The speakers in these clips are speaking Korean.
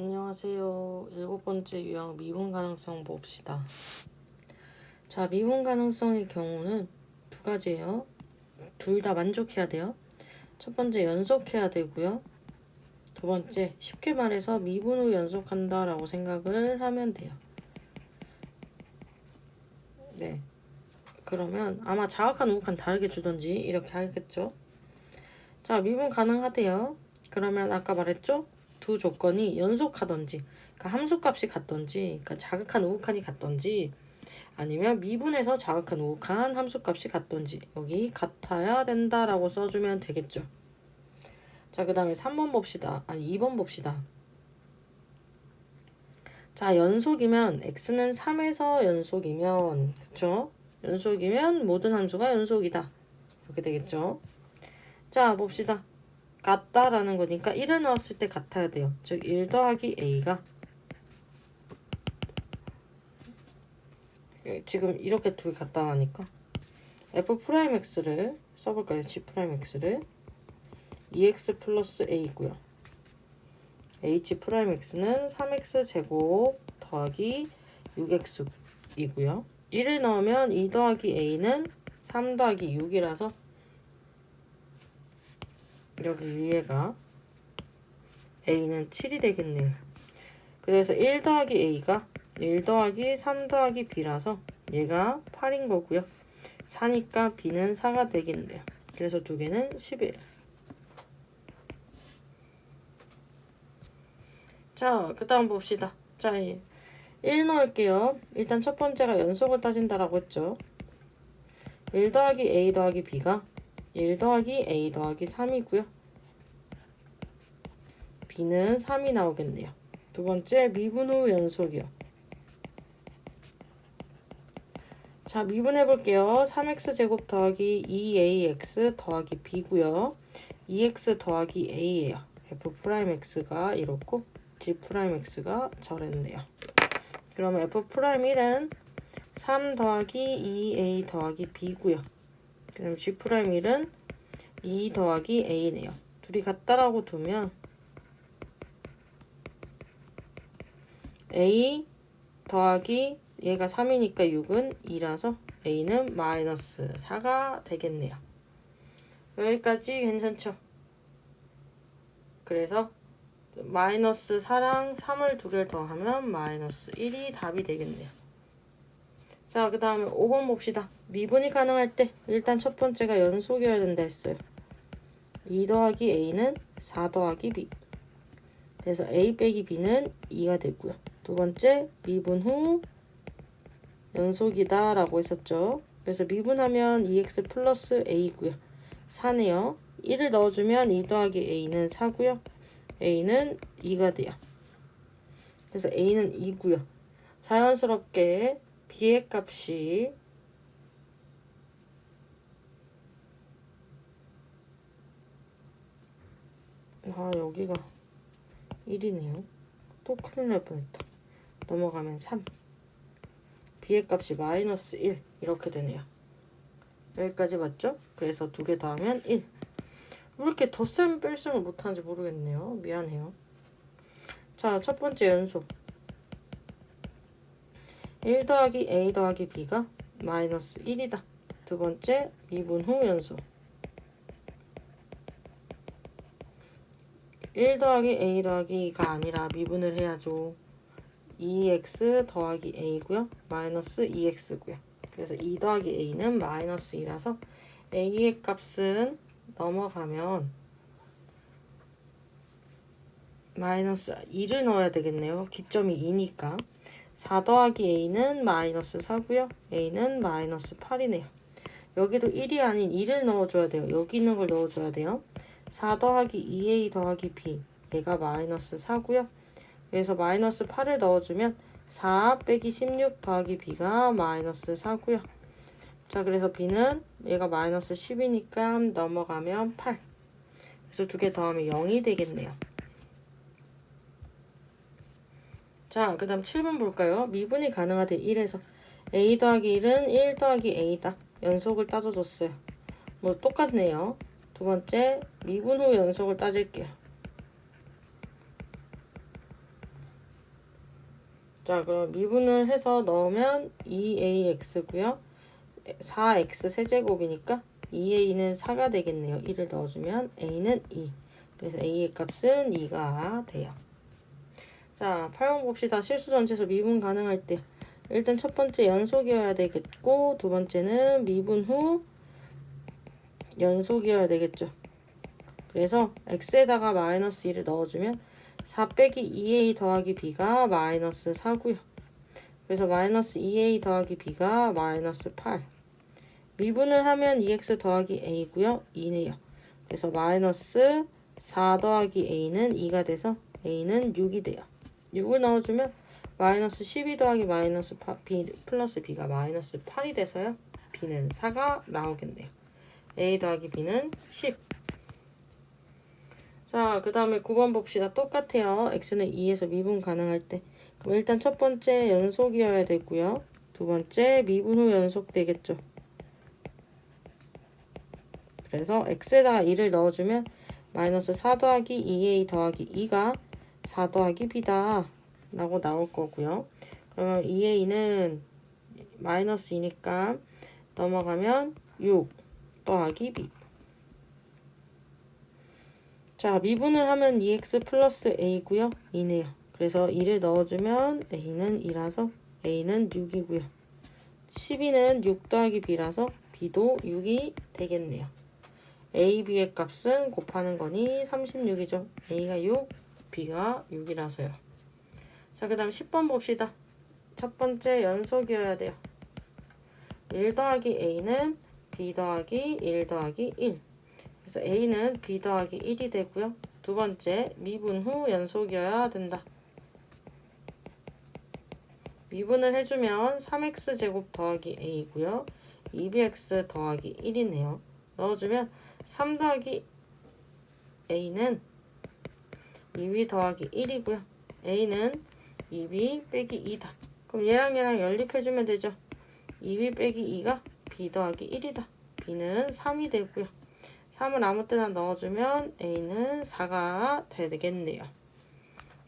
안녕하세요. 일곱 번째 유형 미분 가능성 봅시다. 자, 미분 가능성의 경우는 두 가지예요. 둘 다 만족해야 돼요. 첫 번째 연속해야 되고요. 두 번째 쉽게 말해서 미분 후 연속한다라고 생각을 하면 돼요. 네. 그러면 아마 자악한 우극한 다르게 주던지 이렇게 하겠죠. 자, 미분 가능하대요. 그러면 아까 말했죠? 두 조건이 연속하던지, 그러니까 함수값이 같던지, 그러니까 자극한 우극한이 같던지, 아니면 미분에서 자극한 우극한 함수값이 같던지 여기 같아야 된다라고 써주면 되겠죠. 자, 그 다음에 3번 봅시다. 아니, 2번 봅시다. 자, 연속이면 x는 3에서 연속이면 그쵸? 연속이면 모든 함수가 연속이다. 이렇게 되겠죠. 자, 봅시다. 같다라는 거니까 1을 넣었을 때 같아야 돼요. 즉, 1 더하기 a가 지금 이렇게 둘이 같다 하니까 f 프라임 x를 써볼까요? g 프라임 x를 2x 플러스 a고요. h 프라임 x는 3x 제곱 더하기 6x이고요. 1을 넣으면 2 더하기 a는 3 더하기 6이라서 여기 위에가 a는 7이 되겠네요. 그래서 1 더하기 a가 1 더하기 3 더하기 b라서 얘가 8인 거고요. 4니까 b는 4가 되겠네요. 그래서 두 개는 10이에요. 자, 그 다음 봅시다. 자, 1 넣을게요. 일단 첫 번째가 연속을 따진다라고 했죠. 1 더하기 a 더하기 b가 1 더하기 a 더하기 3이고요. b는 3이 나오겠네요. 두 번째 미분 후 연속이요. 자, 미분해 볼게요. 3x 제곱 더하기 2ax 더하기 b고요. 2x 더하기 a예요. f 프라임 x가 이렇고 g 프라임 x가 저랬네요. 그러면 f 프라임 1은 3 더하기 2a 더하기 b고요. 그럼 g 프라임 1은 2 더하기 a네요. 둘이 같다라고 두면 a 더하기 얘가 3이니까 6은 2라서 a는 마이너스 4가 되겠네요. 여기까지 괜찮죠? 그래서 마이너스 4랑 3을 두 개를 더하면 마이너스 1이 답이 되겠네요. 자, 그 다음에 5번 봅시다. 미분이 가능할 때 일단 첫 번째가 연속이어야 된다 했어요. 2 더하기 a는 4 더하기 b. 그래서 a 빼기 b는 2가 되고요. 두 번째 미분 후 연속이다 라고 했었죠. 그래서 미분하면 2x 플러스 a고요. 4네요. 1을 넣어주면 2 더하기 a는 4고요. a는 2가 돼요. 그래서 a는 2고요. 자연스럽게 b의 값이 아 여기가 1이네요. 또 큰일 날 뻔했다. 넘어가면 3 b의 값이 마이너스 1 이렇게 되네요. 여기까지 맞죠? 그래서 두 개 더하면 1. 왜 이렇게 덧셈 뺄셈을 못하는지 모르겠네요. 미안해요. 자, 첫 번째 연속. 1 더하기 a 더하기 b가 마이너스 1이다. 두 번째 미분 후 연속. 1 더하기 a 더하기가 아니라 미분을 해야죠. 2x 더하기 a고요. 마이너스 2x고요. 그래서 2 더하기 a는 마이너스 2라서 a의 값은 넘어가면 마이너스 2를 넣어야 되겠네요. 기점이 2니까. 4 더하기 a는 마이너스 4고요. a는 마이너스 8이네요. 여기도 1이 아닌 2를 넣어줘야 돼요. 여기 있는 걸 넣어줘야 돼요. 4 더하기 2a 더하기 b 얘가 마이너스 4고요. 그래서 마이너스 8을 넣어주면 4 빼기 16 더하기 b가 마이너스 4고요. 자 그래서 b는 얘가 마이너스 10이니까 넘어가면 8. 그래서 두 개 더하면 0이 되겠네요. 자, 그 다음 7번 볼까요? 미분이 가능하대 1에서 a 더하기 1은 1 더하기 a다. 연속을 따져줬어요. 뭐 똑같네요. 두 번째, 미분 후 연속을 따질게요. 자, 그럼 미분을 해서 넣으면 2ax고요. 4x 세제곱이니까 2a는 4가 되겠네요. 1을 넣어주면 a는 2. 그래서 a의 값은 2가 돼요. 자, 8번 봅시다. 실수 전체에서 미분 가능할 때 일단 첫 번째 연속이어야 되겠고 두 번째는 미분 후 연속이어야 되겠죠. 그래서 x에다가 마이너스 1을 넣어주면 4 빼기 2a 더하기 b가 마이너스 4고요. 그래서 마이너스 2a 더하기 b가 마이너스 8. 미분을 하면 2x 더하기 a고요. 2네요. 그래서 마이너스 4 더하기 a는 2가 돼서 a는 6이 돼요. 6을 넣어주면 마이너스 12 더하기 마이너스 8, b 플러스 b가 마이너스 8이 돼서요. b는 4가 나오겠네요. a 더하기 b는 10. 자, 그 다음에 9번 봅시다. 똑같아요. x는 2에서 미분 가능할 때. 그럼 일단 첫 번째 연속이어야 되고요. 두 번째 미분 후 연속 되겠죠. 그래서 x에다가 2를 넣어주면 마이너스 4 더하기 2a 더하기 2가 4 더하기 b다 라고 나올 거고요. 그러면 2a는 마이너스 2니까 넘어가면 6 더하기 b 자 미분을 하면 2x 플러스 a고요. 2네요. 그래서 2를 넣어주면 a는 2라서 a는 6이고요. 12는 6 더하기 b라서 b도 6이 되겠네요. a, b의 값은 곱하는 거니 36이죠. a가 6, b가 6이라서요. 자, 그 다음 10번 봅시다. 첫 번째 연속이어야 돼요. 1 더하기 a는 b 더하기 1 더하기 1. 그래서 a는 b 더하기 1이 되고요. 두 번째 미분 후 연속이어야 된다. 미분을 해주면 3x 제곱 더하기 a고요. 2bx 더하기 1이네요. 넣어주면 3 더하기 a는 2b 더하기 1이고요. a는 2b 빼기 2다. 그럼 얘랑 얘랑 연립해주면 되죠. 2b 빼기 2가 b 더하기 1이다. b는 3이 되고요. 3을 아무 때나 넣어주면 a는 4가 되겠네요.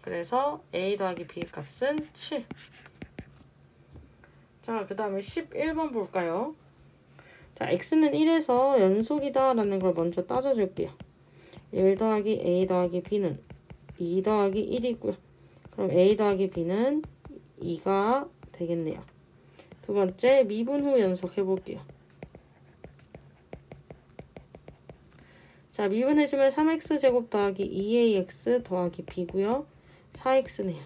그래서 a 더하기 b 값은 7. 자, 그 다음에 11번 볼까요? 자, x는 1에서 연속이다 라는 걸 먼저 따져줄게요. 1 더하기 a 더하기 b는 2 더하기 1이고요. 그럼 a 더하기 b는 2가 되겠네요. 두 번째, 미분 후 연속 해볼게요. 자, 미분해주면 3x제곱 더하기 2ax 더하기 b고요. 4x네요.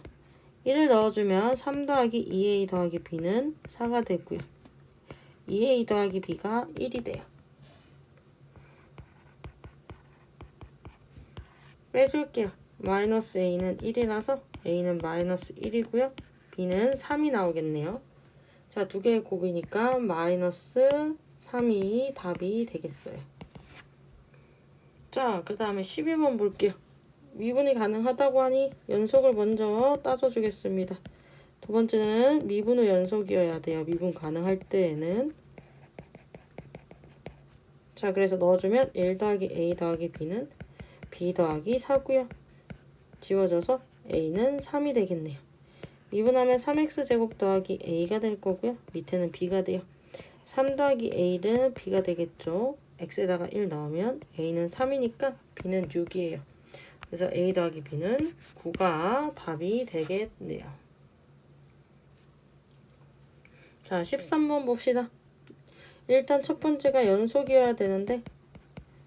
1을 넣어주면 3 더하기 2a 더하기 b는 4가 되고요. 2a 더하기 b가 1이 돼요. 빼줄게요. 마이너스 a는 1이라서 a는 마이너스 1이고요. b는 3이 나오겠네요. 자, 두 개의 곱이니까 마이너스 3이 답이 되겠어요. 자, 그 다음에 12번 볼게요. 미분이 가능하다고 하니 연속을 먼저 따져주겠습니다. 두 번째는 미분 후 연속이어야 돼요. 미분 가능할 때에는. 자, 그래서 넣어주면 1 더하기 a 더하기 b는 b 더하기 4고요. 지워져서 a는 3이 되겠네요. 미분하면 3x제곱 더하기 a가 될 거고요. 밑에는 b가 돼요. 3 더하기 a는 b가 되겠죠. x에다가 1 넣으면 a는 3이니까 b는 6이에요. 그래서 a 더하기 b는 9가 답이 되겠네요. 자, 13번 봅시다. 일단 첫 번째가 연속이어야 되는데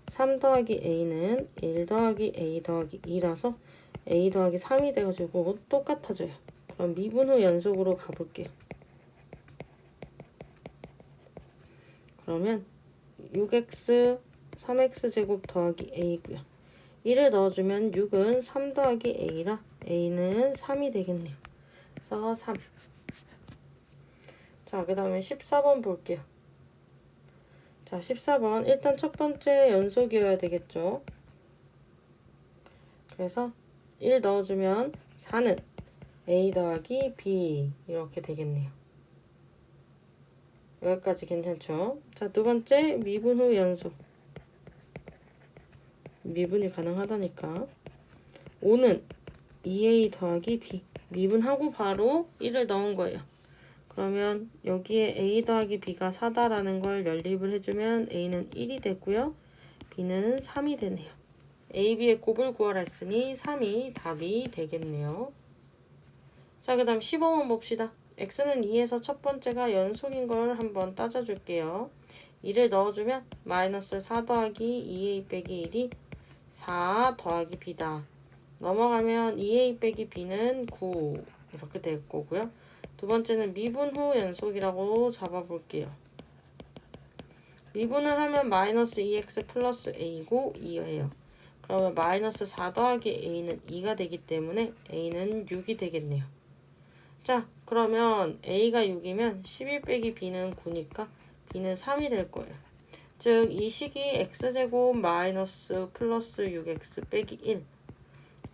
3 더하기 a는 1 더하기 a 더하기 2라서 a 더하기 3이 돼가지고 똑같아져요. 그럼 미분 후 연속으로 가볼게요. 그러면 6x 3x 제곱 더하기 a고요. 1을 넣어주면 6은 3 더하기 a라 a는 3이 되겠네요. 그래서 3. 자, 그 다음에 14번 볼게요. 자, 14번. 일단 첫 번째 연속이어야 되겠죠. 그래서 1 넣어주면 4는 a 더하기 b 이렇게 되겠네요. 여기까지 괜찮죠? 자, 두 번째 미분 후 연속. 미분이 가능하다니까. 5는 2a 더하기 b. 미분하고 바로 1을 넣은 거예요. 그러면 여기에 a 더하기 b가 4다라는 걸 연립을 해주면 a는 1이 되고요. b는 3이 되네요. A, b의 곱을 구하라 했으니 3이 답이 되겠네요. 자, 그 다음 15번 봅시다. x는 2에서 첫 번째가 연속인 걸 한번 따져줄게요. 2를 넣어주면 마이너스 4 더하기 2a 빼기 1이 4 더하기 b다. 넘어가면 2a 빼기 b는 9 이렇게 될 거고요. 두 번째는 미분 후 연속이라고 잡아볼게요. 미분을 하면 마이너스 2x 플러스 a고 2예요. 그러면 마이너스 4 더하기 a는 2가 되기 때문에 a는 6이 되겠네요. 자, 그러면 a가 6이면 11 빼기 b는 9니까 b는 3이 될 거예요. 즉, 이 식이 x제곱 마이너스 플러스 6x 빼기 1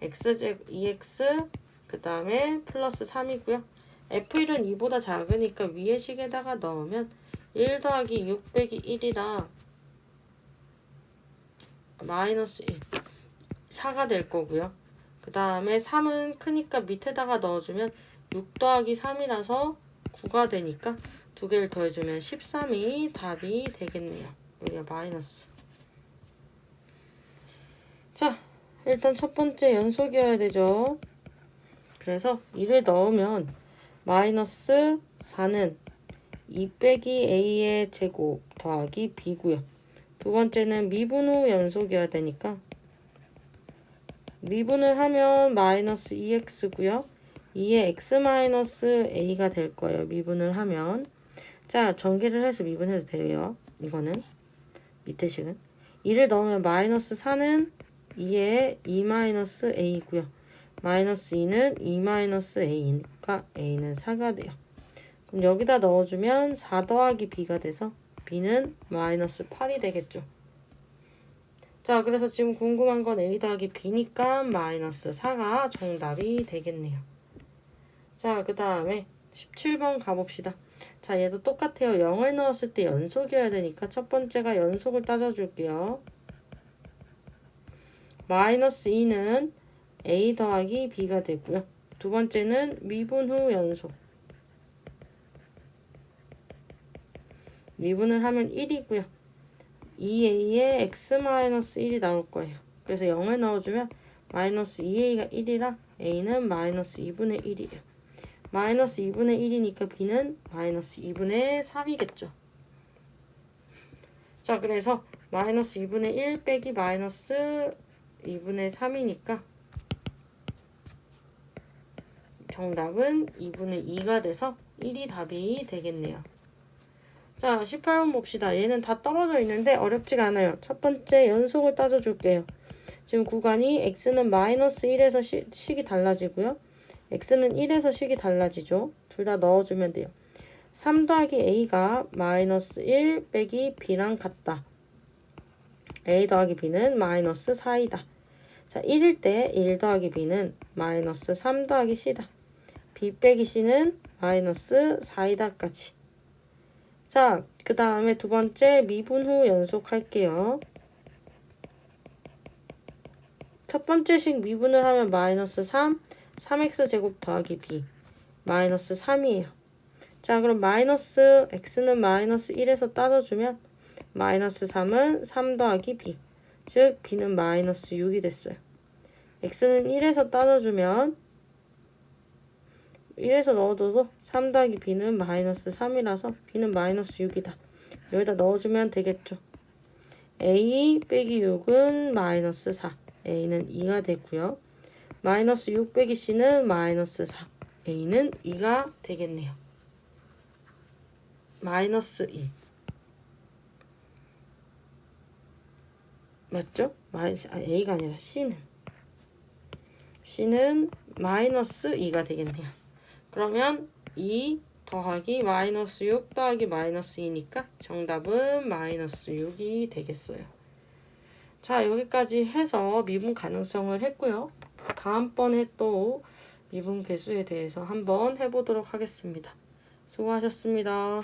x제곱 2x 그 다음에 플러스 3이고요. f1은 2보다 작으니까 위의 식에다가 넣으면 1 더하기 6 빼기 1이라 마이너스 1 4가 될 거고요. 그 다음에 3은 크니까 밑에다가 넣어주면 6 더하기 3이라서 9가 되니까 두 개를 더해주면 13이 답이 되겠네요. 여기가 마이너스. 자, 일단 첫 번째 연속이어야 되죠. 그래서 2를 넣으면 마이너스 4는 2 빼기 a의 제곱 더하기 b고요. 두 번째는 미분 후 연속이어야 되니까 미분을 하면 마이너스 2x고요. 2의 x 마이너스 a가 될 거예요. 미분을 하면 자 전개를 해서 미분해도 돼요. 이거는 밑에 식은 2를 넣으면 마이너스 4는 2의 2 마이너스 a고요. 마이너스 2는 2 마이너스 a니까 a는 4가 돼요. 그럼 여기다 넣어주면 4 더하기 b가 돼서 b는 마이너스 8이 되겠죠. 자, 그래서 지금 궁금한 건 a 더하기 b니까 마이너스 4가 정답이 되겠네요. 자, 그 다음에 17번 가봅시다. 자, 얘도 똑같아요. 0을 넣었을 때 연속이어야 되니까 첫 번째가 연속을 따져줄게요. 마이너스 2는 a 더하기 b가 되고요. 두 번째는 미분 후 연속. 미분을 하면 1이고요. 2a에 x-1이 나올 거예요. 그래서 0을 넣어주면 마이너스 2a가 1이라 a는 마이너스 2분의 1이에요. 마이너스 2분의 1이니까 b는 마이너스 2분의 3이겠죠. 자, 그래서 마이너스 2분의 1 빼기 마이너스 2분의 3이니까 정답은 2분의 2가 돼서 1이 답이 되겠네요. 자, 18번 봅시다. 얘는 다 떨어져 있는데 어렵지가 않아요. 첫 번째 연속을 따져줄게요. 지금 구간이 x는 마이너스 1에서 시, 식이 달라지고요. x는 1에서 식이 달라지죠. 둘 다 넣어주면 돼요. 3 더하기 a가 마이너스 1 빼기 b랑 같다. a 더하기 b는 마이너스 4이다. 자, 1일 때 1 더하기 b는 마이너스 3 더하기 c다. b 빼기 c는 마이너스 4이다까지. 자, 그 다음에 두 번째 미분 후 연속할게요. 첫 번째 식 미분을 하면 마이너스 3, 3x 제곱 더하기 b, 마이너스 3이에요. 자, 그럼 마이너스 x는 마이너스 1에서 따져주면 마이너스 3은 3 더하기 b, 즉 b는 마이너스 6이 됐어요. x는 1에서 따져주면 1에서 넣어줘도 3 더하기 b는 마이너스 3이라서 b는 마이너스 6이다. 여기다 넣어주면 되겠죠. a 빼기 6은 마이너스 4. a는 2가 되고요. 마이너스 6 빼기 c는 마이너스 4. a는 2가 되겠네요. 마이너스 2. 맞죠? 마이너스, 아, a가 아니라 c는. c는 마이너스 2가 되겠네요. 그러면 2 더하기 마이너스 6 더하기 마이너스 2니까 정답은 마이너스 6이 되겠어요. 자 여기까지 해서 미분 가능성을 했고요. 다음번에 또 미분 개수에 대해서 한번 해보도록 하겠습니다. 수고하셨습니다.